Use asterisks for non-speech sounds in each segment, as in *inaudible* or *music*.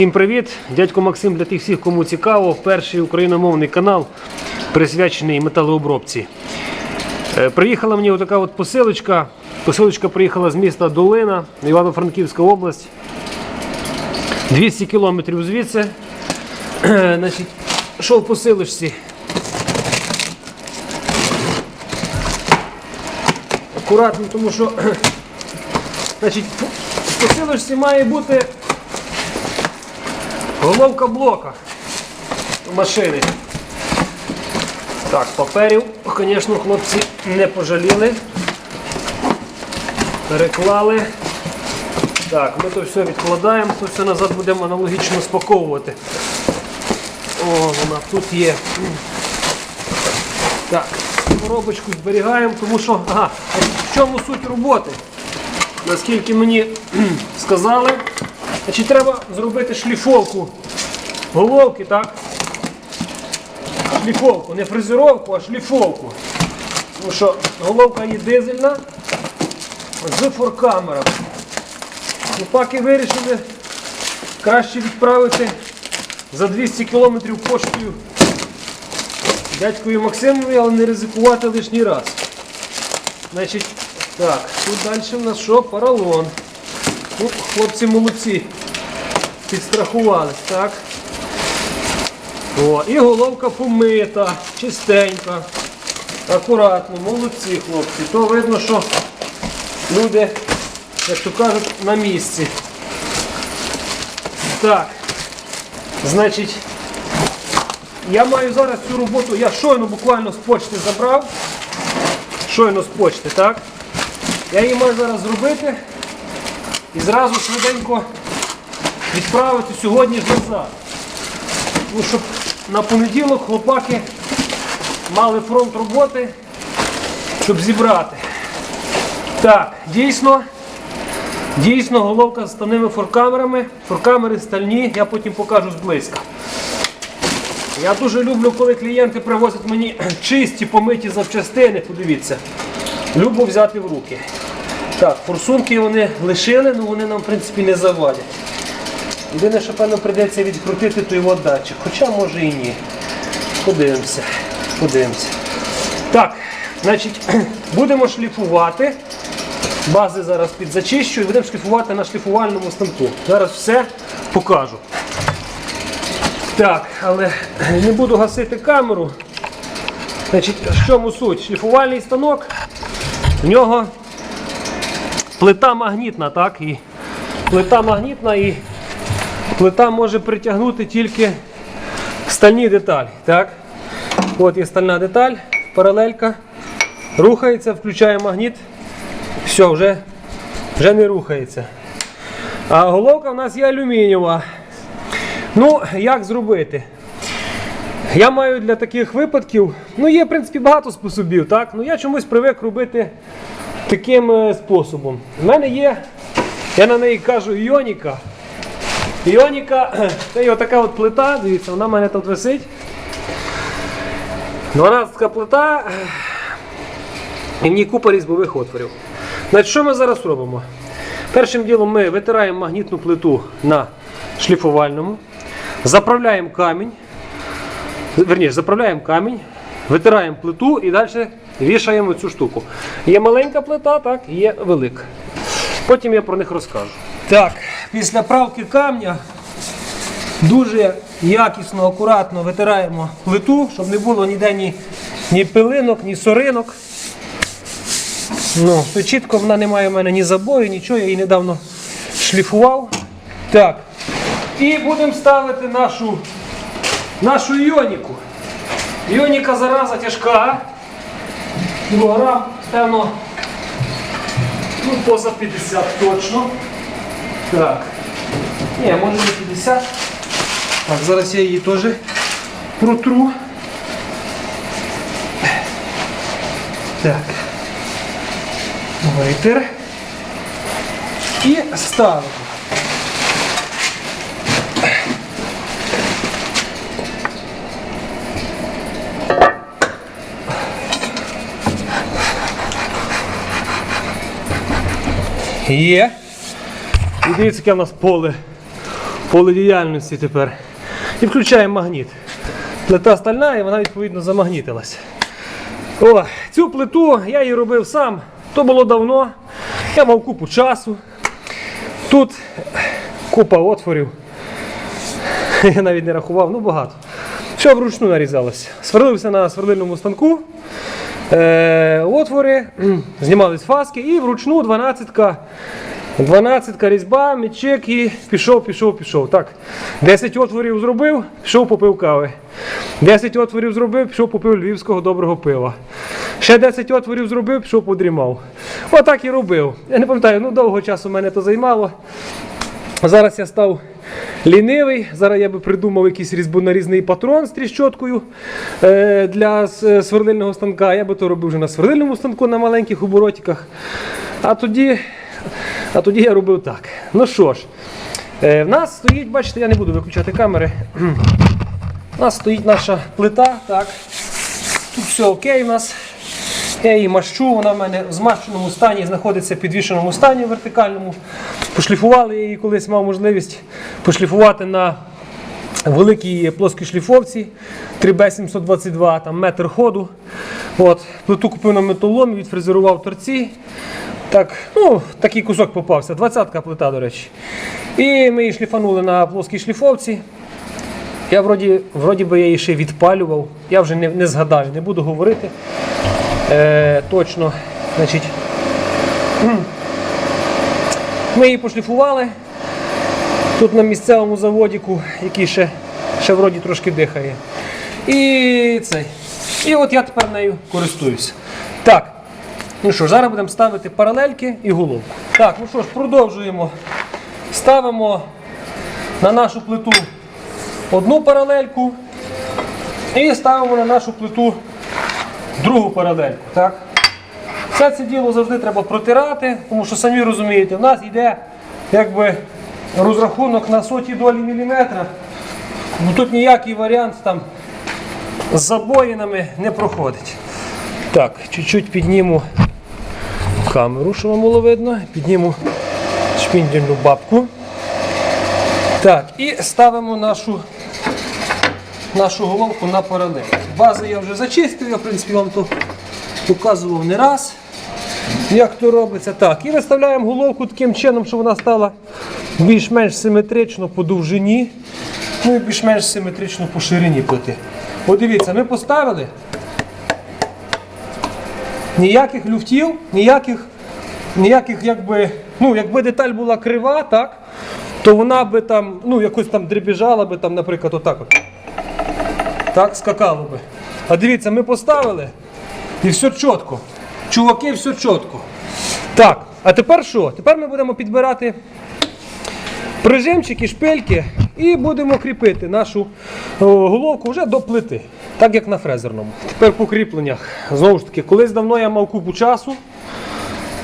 Всім привіт! Дядько Максим для тих всіх, кому цікаво. Перший україномовний канал присвячений металообробці. Е, Приїхала мені отака от посилочка. Посилочка приїхала з міста Долина, Івано-Франківська область. 200 кілометрів звідси. Значить, що в посилочці? Акуратно, тому що значить, в посилочці має бути Головка блока машини. Так, паперів, звісно, хлопці не пожаліли. Переклали. Так, ми то все відкладаємо, то все назад будемо аналогічно спаковувати. О, вона тут є. Так, коробочку зберігаємо, тому що, ага, в чому суть роботи? Наскільки мені *clears throat* сказали, значить, треба зробити шліфовку головки, так? Шліфовку, не фрезеровку, а шліфовку. Тому що головка є дизельна з форкамером. Хлопаки вирішили краще відправити за 200 кілометрів поштою дядькою Максимові, але не ризикувати лишній раз. Значить, так, тут далі в нас що? Паралон. Хлопці молодці. Підстрахувались, так? О, і головка помита, чистенька. Акуратно, молодці хлопці. То видно, що люди, як то кажуть, на місці. Так. Значить, я маю зараз цю роботу, я щойно буквально з почти забрав. Щойно з почти, так? Я її маю зараз зробити і зразу швиденько відправити сьогодні ж назад. Ну, щоб на понеділок хлопаки мали фронт роботи, щоб зібрати. Так, дійсно, дійсно головка з станими форкамерами. Форкамери стальні, я потім покажу зблизька. Я дуже люблю, коли клієнти привозять мені чисті помиті запчастини, подивіться. Люблю взяти в руки. Так, форсунки вони лишили, але вони нам в принципі не завадять. Єдине, що певно прийдеться відкрутити той от датчик, хоча може і ні. Подивимося. Подивимося. Так, значить, *clears throat* будемо шліфувати. Бази зараз підзачищу і будемо шліфувати на шліфувальному станку. Зараз все покажу. Так, але *clears throat* не буду гасити камеру. Значить, в чому суть? Шліфувальний станок, в нього плита магнітна, так? І плита магнітна і плита може притягнути тільки стальні деталі. Так? От є стальна деталь, паралелька. Рухається, включає магніт. Все, вже, вже не рухається. А головка в нас є алюмінієва. Ну, як зробити? Я маю для таких випадків, ну є в принципі багато способів, так? Ну я чомусь привик робити таким е, способом. У мене є, я на неї кажу іоніка. Іоніка, *clears throat* це є така от плита, дивіться, вона в мене тут висить. 12 плита е, і в ній купа різьбових отворів. Значить, що ми зараз робимо? Першим ділом ми витираємо магнітну плиту на шліфувальному, заправляємо камінь, верніше, заправляємо камінь, витираємо плиту і далі вішаємо цю штуку. Є маленька плита, так, є велика. Потім я про них розкажу. Так, після правки камня дуже якісно, акуратно витираємо плиту, щоб не було ніде ні, ні пилинок, ні соринок. Ну, то чітко вона не має в мене ні забою, нічого, я її недавно шліфував. Так. І будемо ставити нашу, нашу іоніку. Іоніка зараза тяжка. Кілограм, певно, ну, поза 50 точно. Так. Ні, може не 50. Так, зараз я її теж протру. Так. Витер. І ставимо. Є. І дивіться, яке в нас поле поле діяльності тепер. І включаємо магніт. Плита стальна і вона відповідно замагнітилась. О, цю плиту я її робив сам. То було давно. Я мав купу часу. Тут купа отворів. Я навіть не рахував, ну багато. Все вручну нарізалося. Сверлився на сверлильному станку. Е, отвори, знімались фаски і вручну 12-ка. 12 різьба, мічик і пішов, пішов, пішов. Так, 10 отворів зробив, пішов попив кави. 10 отворів зробив, пішов попив львівського доброго пива. Ще 10 отворів зробив, пішов подрімав. Отак і робив. Я не пам'ятаю, ну довго часу мене то займало. Зараз я став лінивий. Зараз я би придумав якийсь різьбонарізний патрон з тріщоткою е, для с- сверлильного станка. Я би то робив вже на сверлильному станку на маленьких оборотиках. А тоді, а тоді я робив так. Ну що ж, е, в нас стоїть, бачите, я не буду виключати камери. *clears throat* У нас стоїть наша плита. Так. Тут все окей у нас. Я її мащу, вона в мене в змащеному стані знаходиться в підвішеному стані вертикальному. Пошліфували її колись мав можливість пошліфувати на великій плоскій шліфовці 3B722, там метр ходу. От, плиту купив на металоломі, відфрезерував торці. Так, ну, такий кусок попався, 20-ка плита, до речі. І ми її шліфанули на плоскій шліфовці. Я вроді, вроді би я її ще відпалював. Я вже не, не згадаю, не буду говорити. Е, точно. Значить. Ми її пошліфували. Тут на місцевому заводіку, який ще, ще вроді трошки дихає. І цей. І от я тепер нею користуюся. Так. Ну що зараз будемо ставити паралельки і головку. Так, ну що ж, продовжуємо. Ставимо на нашу плиту одну паралельку і ставимо на нашу плиту другу паралельку. Так? Все це діло завжди треба протирати, тому що самі розумієте, в нас йде якби розрахунок на соті долі міліметра. Ну, тут ніякий варіант там з забоїнами не проходить. Так, чуть-чуть підніму камеру, щоб вам було видно. Підніму шпіндільну бабку. Так, і ставимо нашу, нашу головку на паралель. Базу я вже зачистив, я в принципі вам то показував не раз, як то робиться. Так, і виставляємо головку таким чином, щоб вона стала більш-менш симетрично по довжині, ну і більш-менш симетрично по ширині плити. От дивіться, ми поставили ніяких люфтів, ніяких, ніяких якби, ну, якби деталь була крива, так, то вона би там, ну, якось там дребіжала би там, наприклад, отак от. Так, скакало би. А дивіться, ми поставили і все чітко. Чуваки, все чітко. Так, а тепер що? Тепер ми будемо підбирати прижимчики, шпильки і будемо кріпити нашу головку вже до плити, так як на фрезерному. Тепер по кріпленнях. Знову ж таки, колись давно я мав купу часу,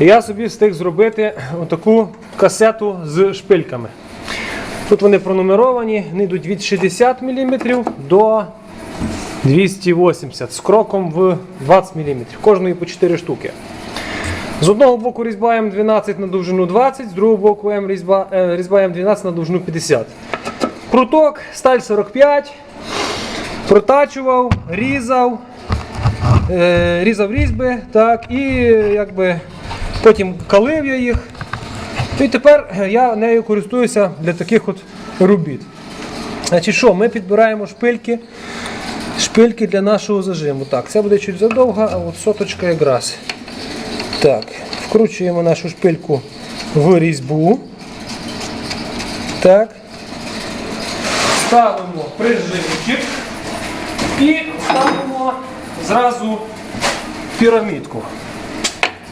і я собі встиг зробити таку касету з шпильками. Тут вони пронумеровані, вони йдуть від 60 мм до 280 з кроком в 20 мм. Кожної по 4 штуки. З одного боку різьба М12 на довжину 20, з другого боку М різьба, е, різьба М12 на довжину 50. Круток, сталь 45. Протачував, різав, е, різав різьби, так, і якби потім калив я їх. І тепер я нею користуюся для таких от робіт. Значить, що, ми підбираємо шпильки, шпильки для нашого зажиму. Так, це буде чуть задовга, а от соточка якраз. Так, вкручуємо нашу шпильку в різьбу. Так. Ставимо прижимчик і ставимо зразу пірамідку.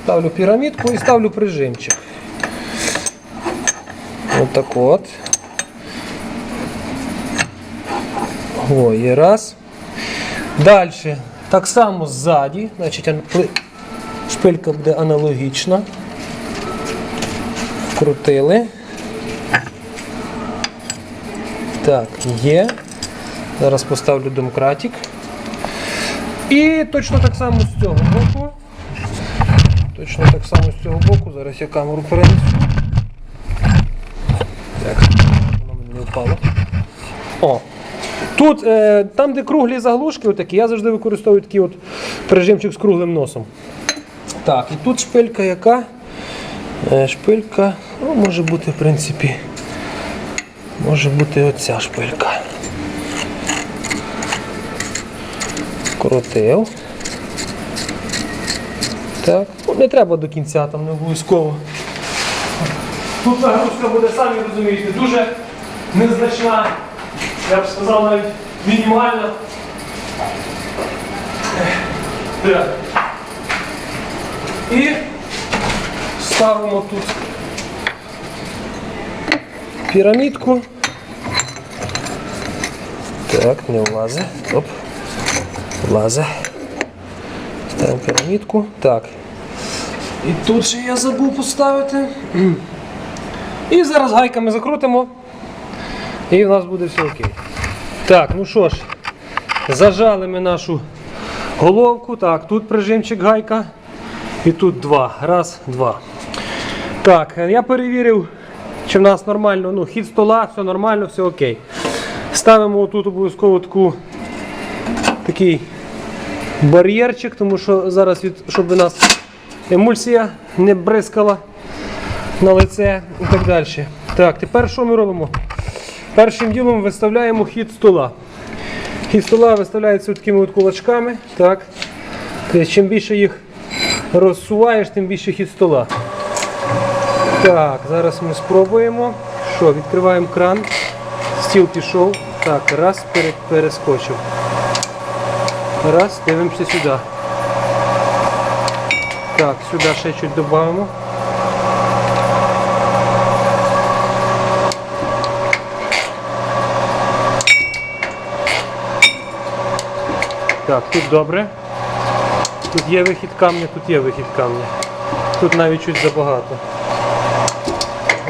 Ставлю пірамідку і ставлю прижимчик. Отак от. О, є раз. Далі. Так само ззаді. Значить, шпилька буде аналогічна. Вкрутили. Так, є. Зараз поставлю домкратик. І точно так само з цього боку. Точно так само з цього боку. Зараз я камеру перенесу. Так, воно мене не впало. О. Тут, е, там, де круглі заглушки, отакі, я завжди використовую такий от прижимчик з круглим носом. Так, і тут шпилька яка? Е, шпилька, ну, може бути, в принципі, може бути оця шпилька. Крутив. Так, ну, не треба до кінця, там не обов'язково. Тут нагрузка буде, самі розумієте, дуже незначна, я б сказав навіть мінімальна. Так. І ставимо тут пірамідку. Так, не влазить. Оп. Влазить. Ставимо пірамідку. Так. І тут ще я забув поставити. І зараз гайками закрутимо. І в нас буде все окей. Так, ну що ж, зажали ми нашу головку. Так, тут прижимчик гайка. І тут два. Раз, два. Так, я перевірив, чи в нас нормально, ну, хід стола, все нормально, все окей. Ставимо тут обов'язково таку, такий бар'єрчик, тому що зараз, від, щоб у нас емульсія не бризкала на лице і так далі. Так, тепер що ми робимо? Першим ділом виставляємо хід стола. Хід стола виставляється такими от кулачками. Так. Тобто, чим більше їх розсуваєш, тим більше хід стола. Так, зараз ми спробуємо. Що, відкриваємо кран. Стіл пішов. Так, раз, перескочив. Раз, дивимося сюди. Так, сюди ще чуть додамо. Так, тут добре. Тут є вихід камня, тут є вихід камня. Тут навіть чуть забагато.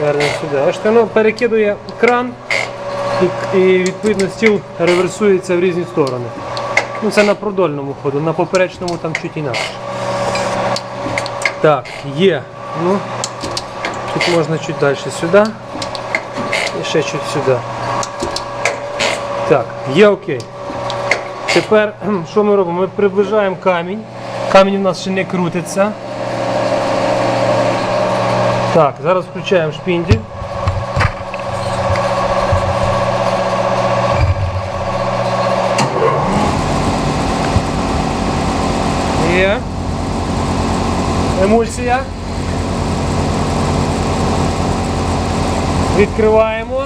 Вернемо сюди. Бачите, воно перекидує кран і, і відповідно стіл реверсується в різні сторони. Ну це на продольному ходу, на поперечному там чуть інакше. Так, є. Ну, тут можна чуть далі сюди. І ще чуть сюди. Так, є окей. Тепер що ми робимо? Ми приближаємо камінь. Камінь у нас ще не крутиться. Так, зараз включаємо шпіндель. Є. Емульсія. Відкриваємо.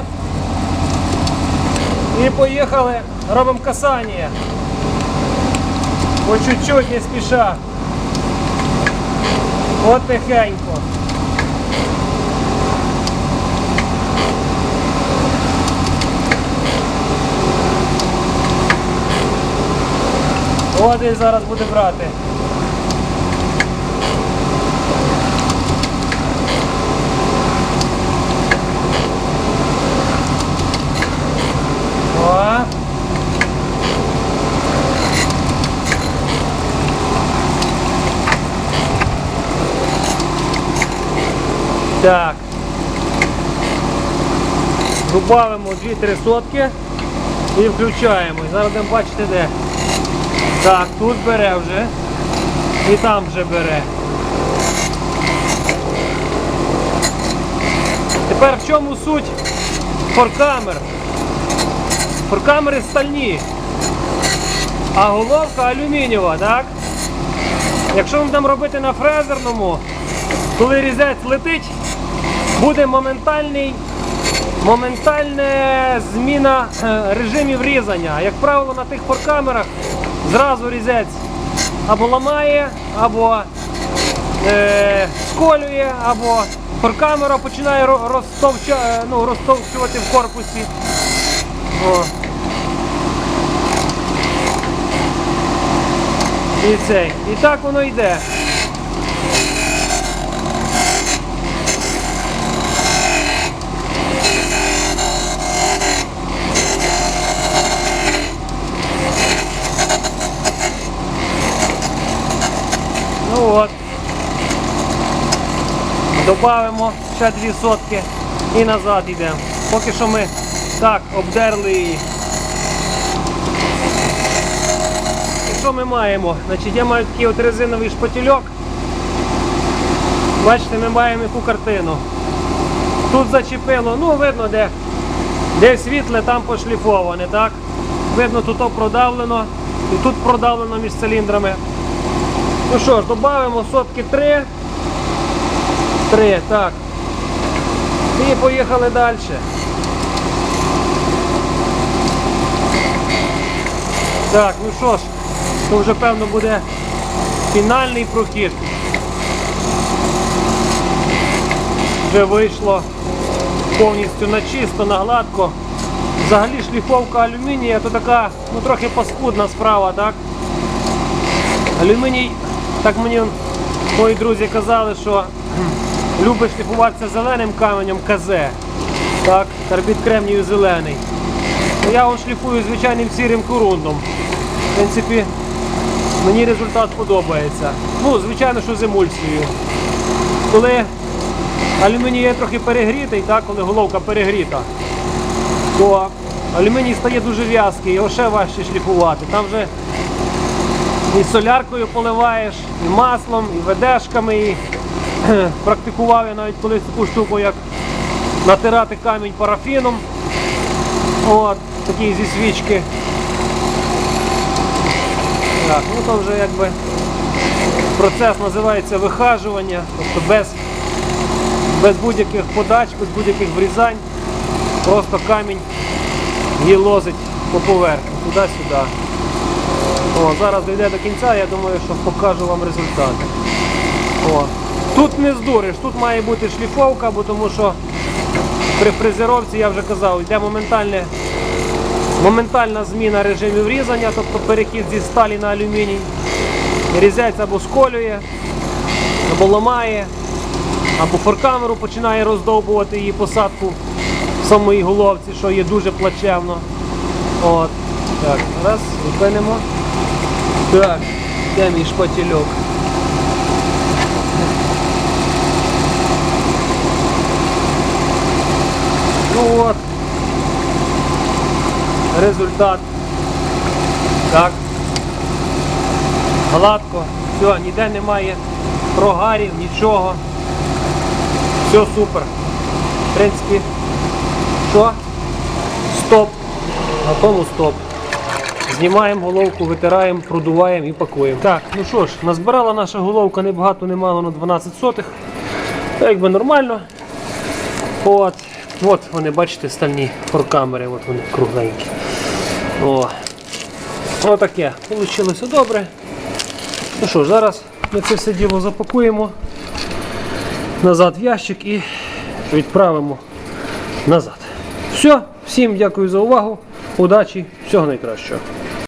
І поїхали. Робимо касання. По чуть-чуть не спіша. От тихенько. От зараз буде брати. О. Так. Добавимо 2-3 сотки і включаємо. Зараз будемо бачити де. Так, тут бере вже. І там вже бере. Тепер в чому суть форкамер? Форкамери стальні, а головка алюмінієва, так? Якщо ми будемо робити на фрезерному, коли різець летить, буде моментальний, моментальна зміна е, режимів різання. Як правило, на тих форкамерах зразу різець або ламає, або е, сколює, або форкамера починає е, ну, розтовчувати в корпусі. О. І цей. І так воно йде. Ну от. Добавимо ще дві сотки і назад йдемо. Поки що ми Так, обдерли її. І що ми маємо? Значить, я маю такий от резиновий шпатільок. Бачите, ми маємо яку картину. Тут зачепило, ну видно, де, де світле, там пошліфоване, так? Видно, тут продавлено і тут продавлено між циліндрами. Ну що ж, додаємо сотки 3. 3, так. І поїхали далі. Так, ну що ж, то вже певно буде фінальний прохід. Вже вийшло повністю на чисто, на гладко. Взагалі шліфовка алюмінія то така ну, трохи паскудна справа, так? Алюміній, так мені мої друзі казали, що любить шліфуватися зеленим каменем КЗ. Так, карбід кремнію зелений. Ну, Я он шліфую звичайним сірим корундом. В принципі, мені результат подобається. Ну, звичайно, що з емульсією. Коли алюміній є трохи перегрітий, так, коли головка перегріта, то алюміній стає дуже в'язкий, його ще важче шліфувати. Там вже і соляркою поливаєш, і маслом, і ведешками. І *clears throat* практикував я навіть колись таку штуку, як натирати камінь парафіном. От, такий зі свічки. Так, ну то вже якби процес називається вихажування, тобто без, без будь-яких подач, без будь-яких врізань. Просто камінь її лозить по поверхні, туди-сюди. О, зараз дійде до кінця, я думаю, що покажу вам результати. О. Тут не здуриш, тут має бути шліфовка, бо тому що при фрезеровці, я вже казав, йде моментальне, моментальна зміна режимів різання, тобто перехід зі сталі на алюміній. Різець або сколює, або ламає, або форкамеру починає роздовбувати її посадку в самій головці, що є дуже плачевно. От. Так, раз, зупинимо. Так, де мій шпатільок? Ну от. Результат. Так. Гладко. Все, ніде немає прогарів, нічого. Все супер. В принципі, що? Стоп. На тому стоп. Знімаємо головку, витираємо, продуваємо і пакуємо. Так, ну що ж, назбирала наша головка не багато, не мало на 12 сотих. Якби нормально. От. От вони, бачите, стальні форкамери, от вони кругленькі. О. Отаке. Получилося добре. Ну що ж, зараз ми це все діло запакуємо назад в ящик і відправимо назад. Все, всім дякую за увагу, удачі, всього найкращого.